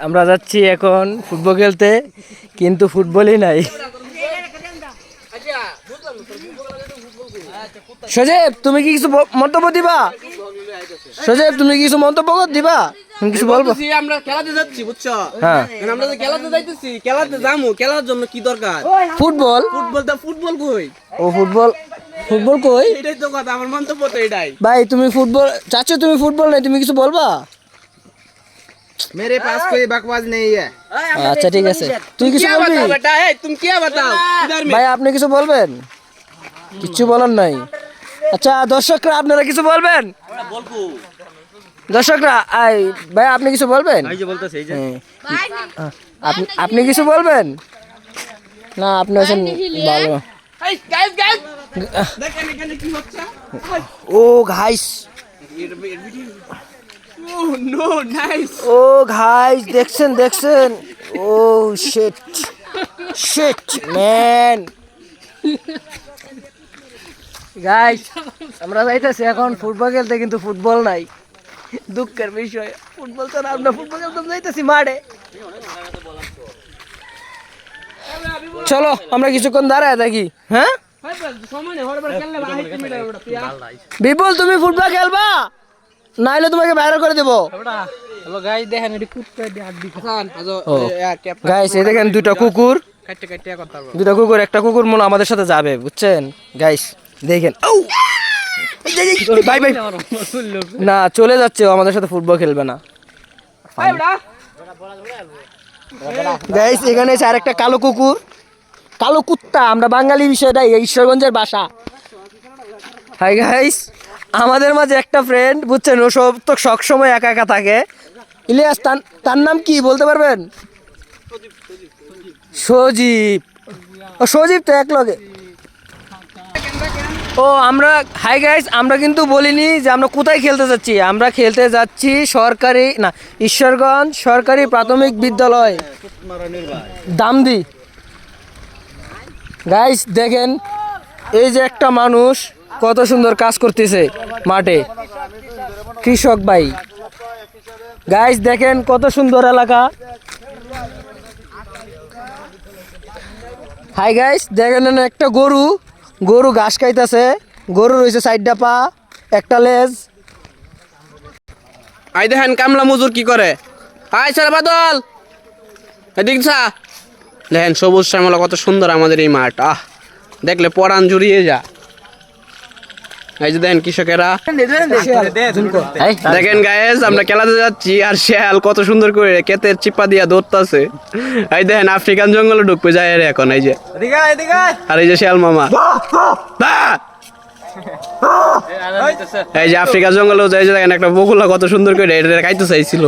আমরা যাচ্ছি এখন ফুটবল খেলতে কিন্তু ফুটবলই নাই। সজীব তুমি কি কিছু মন্তব্য দিবা? সজীব তুমি কি কিছু মন্তব্য দিবা? তুমি কিছু বলব? আমরা খেলাতে যাচ্ছি বুঝছ? হ্যাঁ। আমরা তো খেলাতে যাইতেছি খেলাতে যামু খেলার জন্য কি দরকার? ফুটবল? ফুটবল তো ফুটবল কই? ও ফুটবল ফুটবল কই? এটাই তো কথা আমার মন্তব্য তো এটাই। ভাই তুমি ফুটবল চাচ্ছ তুমি ফুটবল নাই তুমি কিছু বলবা? मेरे पास कोई बकवास नहीं है আচ্ছা ঠিক আছে তুই কিছু क्या বলবি बताओ बेटा ए तुम क्या बताओ इधर में ভাই আপনি কিছু বলবেন কিচ্ছু বলার নাই আচ্ছা দর্শকরা আপনারা কিছু বলবেন দর্শকরা আই ভাই আপনি কিছু বলবেন হ্যাঁ। আহ, আপনি আপনি কিছু বলবেন না আপনি আছেন ভালো এই গাইস গাইস দেখেন এখানে কি হচ্ছে ও ঘাইস ও নো নাইস ও ঘাইস দেখছেন দেখছেন? Oh shit shit man guys আমরা যাইতেছি এখন ফুটবল খেলতে কিন্তু ফুটবল নাই। দুঃখের বিষয় ফুটবল তো না আমরা ফুটবল খেলতে যাইতেছি মাঠে। চলো আমরা কিছুক্ষণ দাঁড়ায় থাকি হ্যাঁ? সময় নেই হরবার খেললে বাহির তুমি ওটা পিয়া। বিপুল তুমি ফুটবল খেলবা? নাইলে তোমাকে বাইরে করে দেবো। গাইস গাইস এই দেখেন দুটো কুকুর। দুটো কুকুর একটা কুকুর মনে আমাদের সাথে যাবে বুঝছেন? গাইস দেখেন। না চলে যাচ্ছে আমাদের সাথে ফুটবল খেলবে না। গাইস এখানে আছে আরেকটা কালো কুকুর। কালো কুত্তা আমরা বাঙালি বিষয়টা ঈশ্বরগঞ্জের বাসা। হাই গাইস আমাদের মাঝে একটা ফ্রেন্ড বুঝছেন, ও সব তো সবসময় একা একা থাকে। ইলিয়াস, তার তার নাম কি বলতে পারবেন? সজীব। ও, সজীব তো এক লগে। ও, আমরা হাই গাইস আমরা কিন্তু বলিনি যে আমরা কোথায় খেলতে যাচ্ছি। আমরা খেলতে যাচ্ছি সরকারি, না, ঈশ্বরগঞ্জ সরকারি প্রাথমিক বিদ্যালয়, দামদি। গাইস দেখেন, এই যে একটা মানুষ কত সুন্দর কাজ করতেছে। মাঠে। কৃষক ভাই। গাইস দেখেন কত সুন্দর এলাকা। হাই গাইস দেখেন একটা গরু। গরু ঘাস খাইতেছে। গরু রয়েছে সাইডটা পা, একটা লেজ। আই দেখেন কামলা মজুর কি করে। আয় স্যার বাদল। এদিক দেখেন সবুজ শ্যামলা, কত সুন্দর আমাদের এই মাঠ। আহ, দেখলে পরাণ জুড়িয়ে যা। এই যে দেখেন কৃষকেরা। দেখেন গায়েস আমরা খেলাতে যাচ্ছি আর শেয়াল কত সুন্দর করে ক্ষেতের চিপা দিয়া দৌড়তাছে। এই দেখেন আফ্রিকান জঙ্গলে ঢুকবে যায় রে এখন এই যে। আর এই যে শেয়াল মামা। এই যে আফ্রিকা জঙ্গলেও যায় যে দেখেন একটা বকুলা কত সুন্দর করে এটা খাইতে চাইছিল।